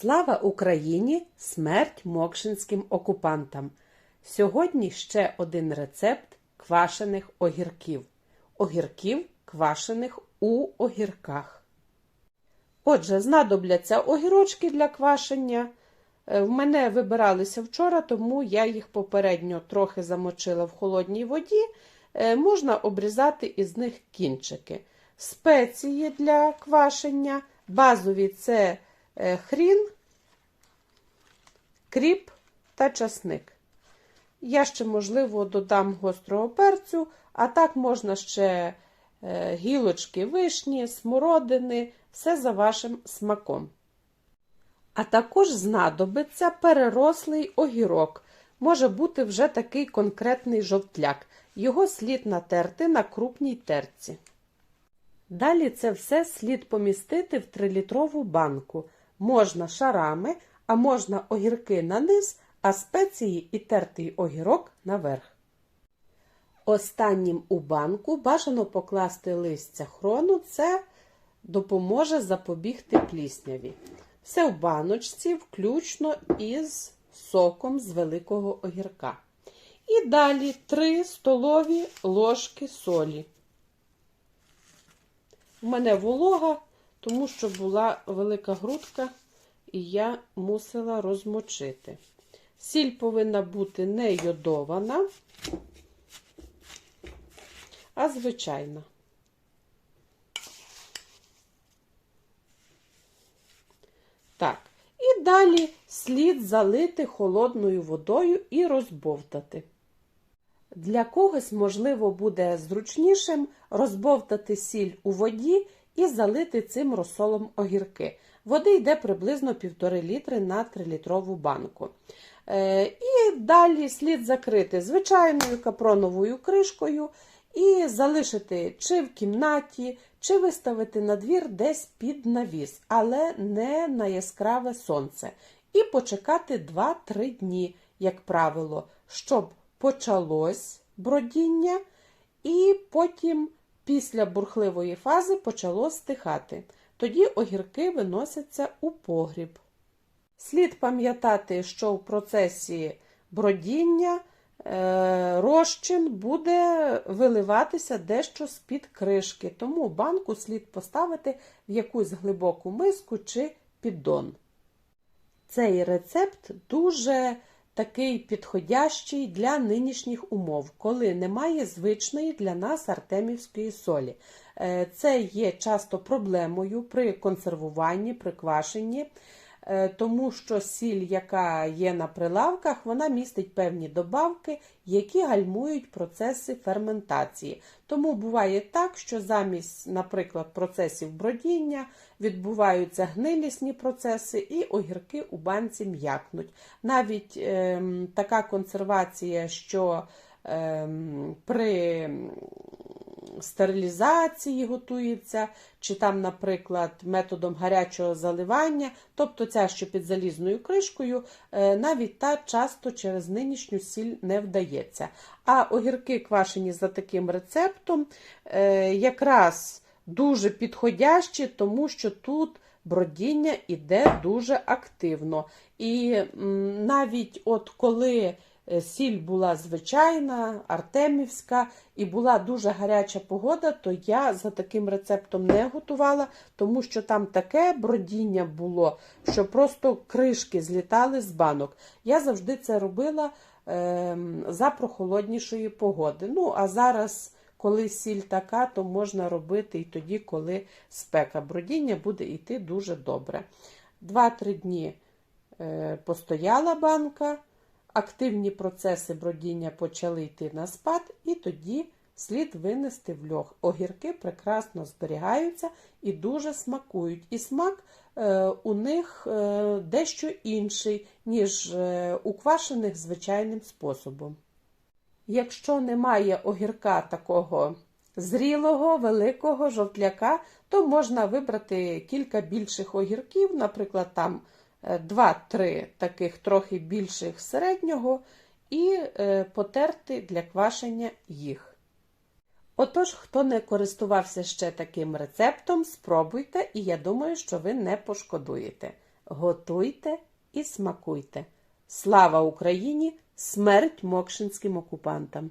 Слава Україні! Смерть мокшинським окупантам! Сьогодні ще один рецепт квашених огірків. Огірків квашених у огірках. Отже, знадобляться огірочки для квашення. Е, В мене вибиралися вчора, тому я їх попередньо трохи замочила в холодній воді. Е, Можна обрізати із них кінчики. Спеції для квашення. Базові це хрін, кріп та часник. Я ще, можливо, додам гострого перцю, а так можна ще е, гілочки вишні, смородини, все за вашим смаком. А також знадобиться перерослий огірок. Може бути вже такий конкретний жовтляк. Його слід натерти на крупній терці. Далі це все слід помістити в 3-літрову банку. Можна шарами, а можна огірки на низ, а спеції і тертий огірок наверх. Останнім у банку бажано покласти листя хрону, це допоможе запобігти плісняві. Все в баночці, включно із соком з великого огірка. І далі 3 столові ложки солі. У мене волога, тому що була велика грудка, і я мусила розмочити. Сіль повинна бути не йодована, а звичайна. Так, і далі слід залити холодною водою і розбовтати. Для когось, можливо, буде зручнішим розбовтати сіль у воді і залити цим розсолом огірки. Води йде приблизно 1,5 літри на 3-літрову банку. Е, І далі слід закрити звичайною капроновою кришкою і залишити чи в кімнаті, чи виставити на двір десь під навіс, але не на яскраве сонце. І почекати 2-3 дні, як правило, щоб почалось бродіння, і потім після бурхливої фази почало стихати. Тоді огірки виносяться у погріб. Слід пам'ятати, що в процесі бродіння е, розчин буде виливатися дещо з-під кришки, тому банку слід поставити в якусь глибоку миску чи піддон. Цей рецепт дуже такий підходящий для нинішніх умов, коли немає звичної для нас артемівської солі. Е, Це є часто проблемою при консервуванні, при квашенні, тому що сіль, яка є на прилавках, вона містить певні добавки, які гальмують процеси ферментації. Тому буває так, що замість, наприклад, процесів бродіння відбуваються гнилісні процеси, і огірки у банці м'якнуть. Навіть ем, така консервація, що ем, при стерилізації готується, чи там, наприклад, методом гарячого заливання, тобто ця, що під залізною кришкою, е, навіть та часто через нинішню сіль не вдається. А огірки квашені за таким рецептом е, якраз дуже підходящі, тому що тут бродіння іде дуже активно. І навіть от коли сіль була звичайна, артемівська, і була дуже гаряча погода, то я за таким рецептом не готувала, тому що там таке бродіння було, що просто кришки злітали з банок. Я завжди це робила е, за прохолоднішої погоди. Ну, а зараз. Коли сіль така, то можна робити і тоді, коли спека. Бродіння буде йти дуже добре. 2-3 дні е, постояла банка, активні процеси бродіння почали йти на спад, і тоді слід винести в льох. Огірки прекрасно зберігаються і дуже смакують. І смак е, у них е, дещо інший, ніж е, у квашених звичайним способом. Якщо немає огірка такого зрілого, великого жовтляка, то можна вибрати кілька більших огірків, наприклад, там 2-3 таких трохи більших середнього, і е, потерти для квашення їх. Отож, хто не користувався ще таким рецептом, спробуйте, і я думаю, що ви не пошкодуєте. Готуйте і смакуйте. Слава Україні! Смерть мокшинським окупантам!